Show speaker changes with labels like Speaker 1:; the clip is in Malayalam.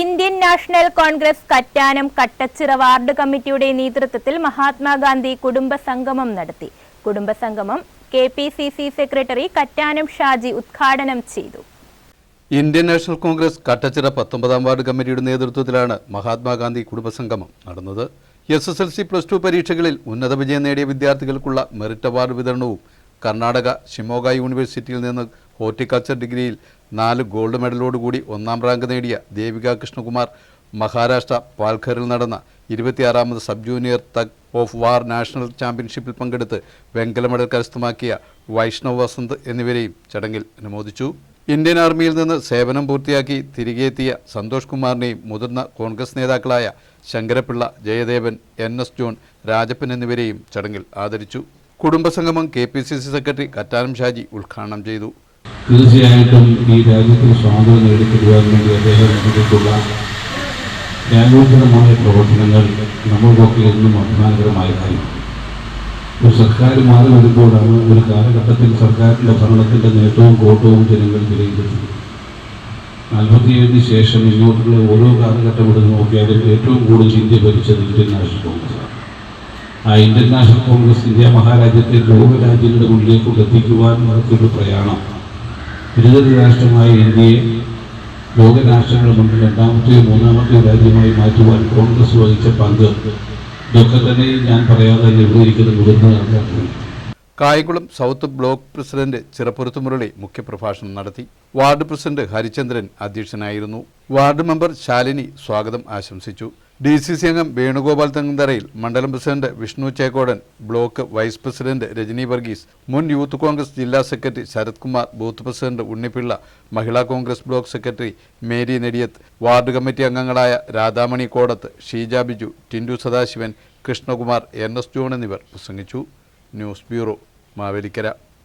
Speaker 1: Indian national Congress Kattanam Kattachira ward കമ്മിറ്റിയുടെ നേതൃത്വത്തിൽ മഹാത്മാഗാന്ധി കുടുംബ സംഗമം നടത്തി. കുടുംബ സംഗമം K P C C secretary Kattanam Shaji ഉദ്ഘാടനം ചെയ്തു.
Speaker 2: ഇന്ത്യൻ നാഷണൽ കോൺഗ്രസ് കട്ടച്ചിറ പത്തൊമ്പതാം വാർഡ് കമ്മിറ്റിയുടെ നേതൃത്വത്തിലാണ് മഹാത്മാഗാന്ധി കുടുംബസംഗമം നടന്നത്. S S L C plus two പരീക്ഷകളിൽ ഉന്നത വിജയം നേടിയ വിദ്യാർത്ഥികൾക്കുള്ള മെറിറ്റ് അവാർഡ് വിതരണവും കർണാടക ഷിമോഗ യൂണിവേഴ്സിറ്റിയിൽ നിന്ന് ഹോർട്ടിക്കൾച്ചർ ഡിഗ്രിയിൽ നാല് ഗോൾഡ് മെഡലോടുകൂടി ഒന്നാം റാങ്ക് നേടിയ ദേവിക കൃഷ്ണകുമാർ മഹാരാഷ്ട്ര പാൽഘറിൽ നടന്ന ഇരുപത്തിയാറാമത് sub junior tug of war national ചാമ്പ്യൻഷിപ്പിൽ പങ്കെടുത്ത് വെങ്കല മെഡൽ കരസ്ഥമാക്കിയ വൈഷ്ണവ് വസന്ത് എന്നിവരെയും ചടങ്ങിൽ അനുമോദിച്ചു. ഇന്ത്യൻ ആർമിയിൽ നിന്ന് സേവനം പൂർത്തിയാക്കി തിരികെ എത്തിയ സന്തോഷ് കുമാറിനെയും മുതിർന്ന കോൺഗ്രസ് നേതാക്കളായ Sankarapillai Jayadevan N S John Rajappan എന്നിവരെയും ചടങ്ങിൽ ആദരിച്ചു. കുടുംബസംഗമം K P C C secretary Kattanam Shaji ഉദ്ഘാടനം ചെയ്തു.
Speaker 3: തീർച്ചയായിട്ടും ഈ രാജ്യത്തിന് സ്വാതന്ത്ര്യം നേടിത്തരുവാൻ വേണ്ടി അദ്ദേഹം നടത്തിയിട്ടുള്ള ത്യാഗോചരമായ പ്രവർത്തനങ്ങൾ നമ്മൾക്കൊക്കെ എന്നും അഭിമാനകരമായ കാര്യം. ഒരു സർക്കാർ മാറി വരുമ്പോഴാണ് ഒരു കാലഘട്ടത്തിൽ സർക്കാരിന്റെ ഭരണത്തിന്റെ നേട്ടവും കോട്ടവും ജനങ്ങൾ വിലയിരുത്തുന്നത്. നാൽപ്പത്തിയേഴിന് ശേഷം ഇങ്ങോട്ടുള്ള ഓരോ കാലഘട്ടം എടുത്ത് നോക്കിയാലും ഏറ്റവും കൂടുതൽ ഇന്ത്യ ഭരിച്ചത് ഇന്ത്യൻ നാഷണൽ കോൺഗ്രസ്സാണ് ആ ഇന്ത്യൻ നാഷണൽ കോൺഗ്രസ് ഇന്ത്യ മഹാരാജ്യത്തെ ലോകരാജ്യങ്ങളുടെ മുന്നിലേക്ക് എത്തിക്കുവാൻ നടത്തിയൊരു പ്രയാണം വിരുദ്ധ രാഷ്ട്രമായ ഇന്ത്യയെ ലോകരാഷ്ട്രങ്ങളുടെ മുന്നിൽ രണ്ടാമത്തെയോ മൂന്നാമത്തെയോ രാജ്യമായി മാറ്റുവാൻ കോൺഗ്രസ് വഹിച്ച പങ്ക് ഇതൊക്കെ തന്നെ ഞാൻ പറയാതെ തന്നെ ഇവിടെ കായകുളം മുതിർന്ന ആൾക്കാർക്ക്
Speaker 2: Kayamkulam south block president Chirappurathu Murali മുഖ്യപ്രഭാഷണം നടത്തി. വാർഡ് പ്രസിഡന്റ് ഹരിചന്ദ്രൻ അധ്യക്ഷനായിരുന്നു. വാർഡ് മെമ്പർ ശാലിനി സ്വാഗതം ആശംസിച്ചു. ഡി സി സി അംഗം വേണുഗോപാൽ തങ്കന്തറയിൽ മണ്ഡലം president Vishnu Chekkodan block vice president Rajani Varghese മുൻ യൂത്ത് കോൺഗ്രസ് ജില്ലാ secretary Sarath Kumar booth president Unnipillai Mahila Congress block secretary Mary Nediyath ward committee അംഗങ്ങളായ Radhamani Kodath Sheeja Biju Tindu Sadasivan Krishnakumar N S John എന്നിവർ പ്രസംഗിച്ചു. News bureau Mavelikkara.